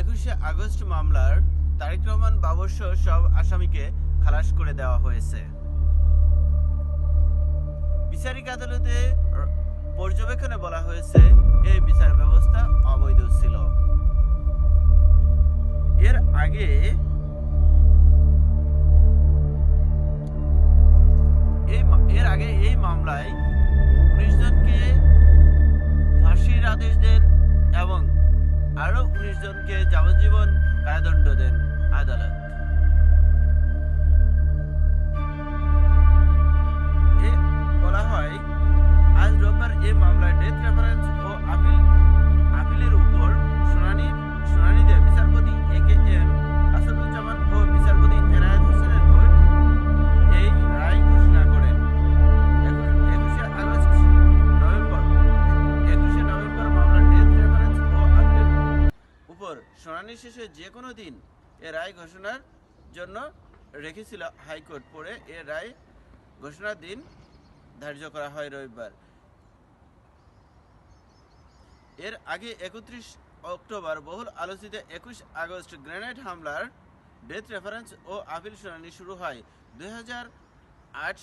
একুশে আগস্ট মামলার তারেক রহমান বাবরসহ সব আসামিকে খালাস করে দেওয়া হয়েছে। বিচারিক আদালতে পর্যবেক্ষণে বলা হয়েছে, এই বিচার ব্যবস্থা অবৈধ ছিল। এর আগে এর আগে এই মামলায় উনিশ জনকে ফাঁসির আদেশ দেন এবং আরও উনিশ জনকে যাবজ্জীবন কারাদণ্ড দেন। শুনানি শেষে যে কোনো দিন এ রায় ঘোষণার জন্য রেখেছিল হাইকোর্ট। পরে এ রায় ঘোষণার দিন ধার্য করা হয় রবিবার। এর আগে একত্রিশ অক্টোবর বহুল আলোচিত একুশ আগস্ট গ্রেনেড হামলার ডেথ রেফারেন্স ও আপিল শুনানি শুরু হয়। দুই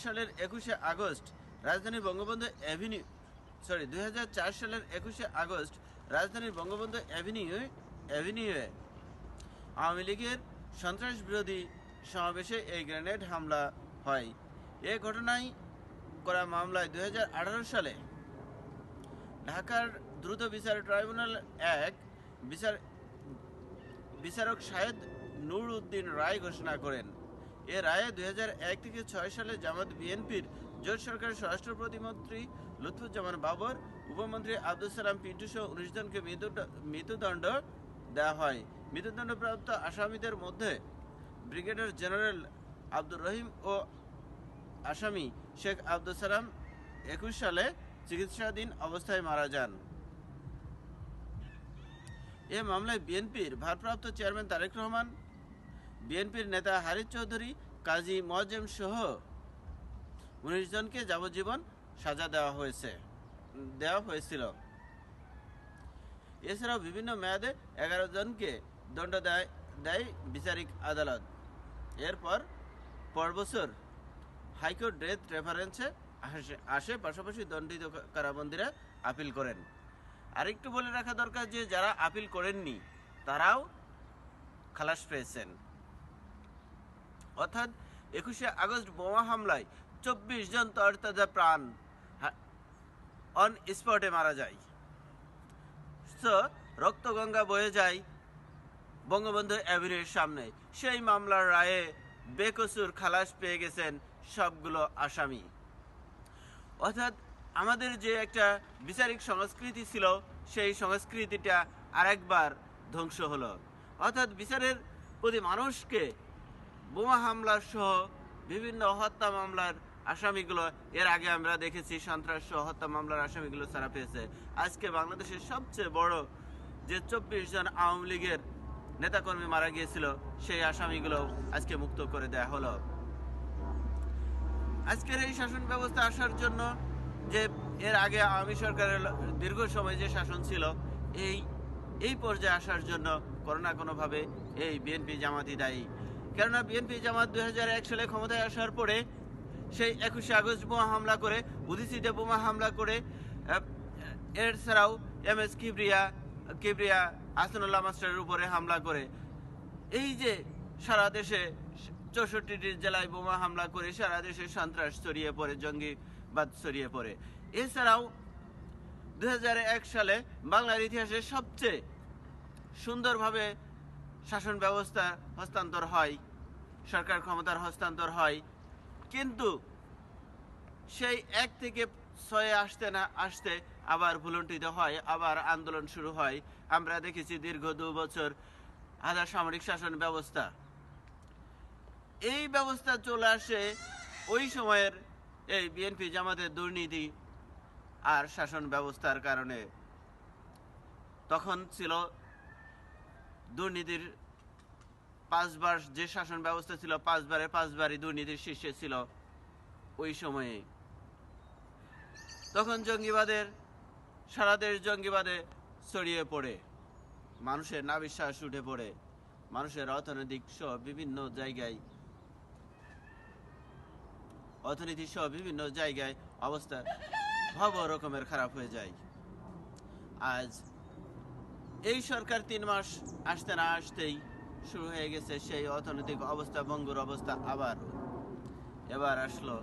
সালের একুশে আগস্ট রাজধানী বঙ্গবন্ধু অ্যাভিনিউ সরি দুই সালের একুশে আগস্ট রাজধানীর বঙ্গবন্ধু অ্যাভিনিউ অ্যাভিনিউয়ে আওয়ামী লীগের সন্ত্রাস বিরোধী সমাবেশে এই গ্রেনেড হামলা হয়। এ ঘটনায় করা মামলায় দুই হাজার আঠারো সালে ঢাকার দ্রুত বিচার ট্রাইব্যুনাল এক বিচার, বিচারক শাহেদ নূর উদ্দিন রায় ঘোষণা করেন। এ রায়ে হাজার এক থেকে ছয় সালে জামাত বিএনপির জোট সরকারের স্বরাষ্ট্র প্রতিমন্ত্রী লুৎফুজ্জামান বাবর, উপমন্ত্রী আব্দুল সালাম পিন্টু সহ উনিশ জনকে মৃত্যু- মৃত্যুদণ্ড দেওয়া হয়। মৃত্যুদণ্ডপ্রাপ্ত আসামিদের মধ্যে ব্রিগেডিয়ার জেনারেল আব্দুর রহিম ও আসামি শেখ আব্দুল সালাম একুশ সালে চিকিৎসাধীন অবস্থায় মারা যান। এ মামলায় বিএনপির ভারপ্রাপ্ত চেয়ারম্যান তারেক রহমান, বিএনপির নেতা হারিস চৌধুরী, কাজী মজেম সহ উনিশ জনকে যাবজ্জীবন সাজা দেওয়া হয়েছে, দেওয়া হয়েছিল। এছাড়াও বিভিন্ন মেয়াদে এগারো জনকে দণ্ড দেয় দেয় বিচারিক আদালত। এরপর পর বছর হাইকোর্ট ডেথ রেফারেন্সে আসে আসে, পাশাপাশি দণ্ডিত কারাবন্দীরা আপিল করেন। আরেকটু বলে রাখা দরকার যে, যারা আপিল করেননি, তারাও খালাস পেয়েছেন। অর্থাৎ একুশে আগস্ট বোমা হামলায় চব্বিশ জন তরতাজা প্রাণ অন স্পটে মারা যায়। রক্তগঙ্গা বয়ে যায় বঙ্গবন্ধু অ্যাভিনিউর সামনে। সেই মামলার রায়ে বেকসুর খালাস পেয়ে গেছেন সবগুলো আসামি। অর্থাৎ আমাদের যে একটা বিচারিক সংস্কৃতি ছিল, সেই সংস্কৃতিটা আরেকবার ধ্বংস হলো। অর্থাৎ বিচারের প্রতি মানুষকে বোমা হামলার সহ বিভিন্ন হত্যা মামলার আসামিগুলো, এর আগে আমরা দেখেছি সন্ত্রাস সহ হত্যা মামলার আসামিগুলো ছাড়া পেয়েছে। আজকে বাংলাদেশের সবচেয়ে বড় যে চব্বিশ জন আওয়ামী লীগের নেতাকর্মী মারা গিয়েছিল সেই আসামিগুলো আজকে মুক্ত করে দেয়া হলো। আজকের এই শাসন ব্যবস্থা আসার জন্য যে এর আগে আওয়ামী সরকারের দীর্ঘ সময় যে শাসন ছিল এই এই পর্যায়ে আসার জন্য কোনো না কোনোভাবে এই বিএনপি জামাতই দায়ী। কেননা বিএনপি জামাত দুই হাজার এক সালে ক্ষমতায় আসার পরে সেই একুশে আগস্ট বোমা হামলা করে উদিসিতে বোমা হামলা করে আহ, এর ছাড়াও এম এস কিবরিয়া কিবরিয়া আসানুল্লাহ মাস্টারের উপরে হামলা করে। এই যে সারা দেশে চৌষট্টিটি জেলায় বোমা হামলা করে সারা দেশে সন্ত্রাস ছড়িয়ে পড়ে, জঙ্গিবাদ ছড়িয়ে পড়ে। এছাড়াও দু হাজার এক সালে বাংলার ইতিহাসে সবচেয়ে সুন্দরভাবে শাসন ব্যবস্থা হস্তান্তর হয়, সরকার ক্ষমতার হস্তান্তর হয়। কিন্তু সেই এক থেকে ছয়ে আসতে না, আসতে আবার ভুলুণ্ঠিত হয়, আবার আন্দোলন শুরু হয়। আমরা দেখেছি দীর্ঘ দু বছর আধা সামরিক শাসন ব্যবস্থা। এই ব্যবস্থা চলে আসে ওই সময়ের এই বিএনপি জামাতের দুর্নীতি আর শাসন ব্যবস্থার কারণে। তখন ছিল দুর্নীতির পাঁচবার যে শাসন ব্যবস্থা ছিল পাঁচবারে পাঁচবারই দুর্নীতির শীর্ষে ছিল ওই সময়ে। তখন জঙ্গিবাদের, সারা দেশ জঙ্গিবাদে ছড়িয়ে পড়ে। মানুষের নাবিশ্বাস উঠে পড়ে। মানুষের অর্থনৈতিক সহ বিভিন্ন জায়গায়, অর্থনীতি সহ বিভিন্ন জায়গায় অবস্থা ভব রকমের খারাপ হয়ে যায়। আজ এই সরকার তিন মাস আসতে না আসতেই শুরু হয়ে গেছে সেই অর্থনৈতিক অবস্থা ভঙ্গুর অবস্থা আবার। এবার আসলো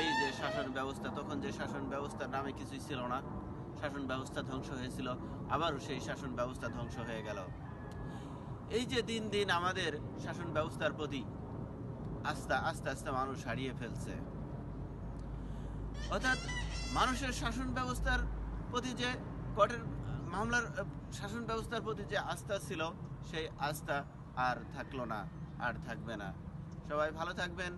এই যে শাসন ব্যবস্থা, তখন যে শাসন ব্যবস্থার নামে কিছুই ছিল না। শাসন ব্যবস্থা ধ্বংস হয়েছিল, আবারও সেই শাসন ব্যবস্থা ধ্বংস হয়ে গেল। এই যে দিন দিন আমাদের শাসন ব্যবস্থার প্রতি আস্থা, আস্তে আস্তে মানুষ হারিয়ে ফেলছে। অর্থাৎ মানুষের শাসন ব্যবস্থার প্রতি যে কোর্টের মামলার শাসন ব্যবস্থার প্রতি যে আস্থা ছিল, সেই আস্থা আর থাকল না, আর থাকবে না। সবাই ভালো থাকবেন।